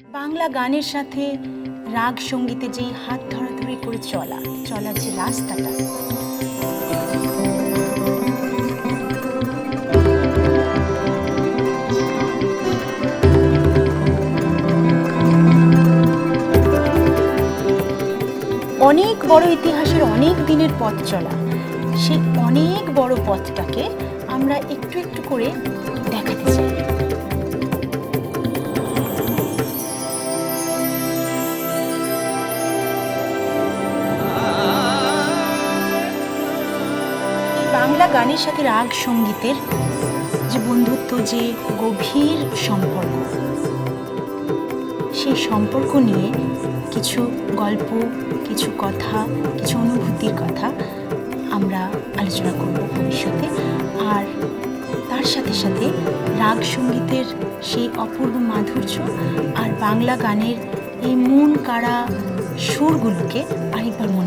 বাংলা গানের সাথে রাগ সঙ্গীতে যেই হাত ধরাধরি করে চলা, চলার যে রাস্তাটা। অনেক বড় ইতিহাসের অনেক দিনের পথ চলা, সেই অনেক বড় পথটাকে আমরা একটু একটু করে বাংলা গানের সাথে রাগ সঙ্গীতের যে বন্ধুত্ব, যে গভীর সম্পর্ক, সেই সম্পর্ক নিয়ে কিছু গল্প, কিছু কথা, কিছু অনুভূতির কথা আমরা আলোচনা করব ভবিষ্যতে। আর তার সাথে সাথে রাগ সঙ্গীতের সেই অপূর্ব মাধুর্য আর বাংলা গানের এই মন কাড়া সুরগুলোকে আরেকবার মনে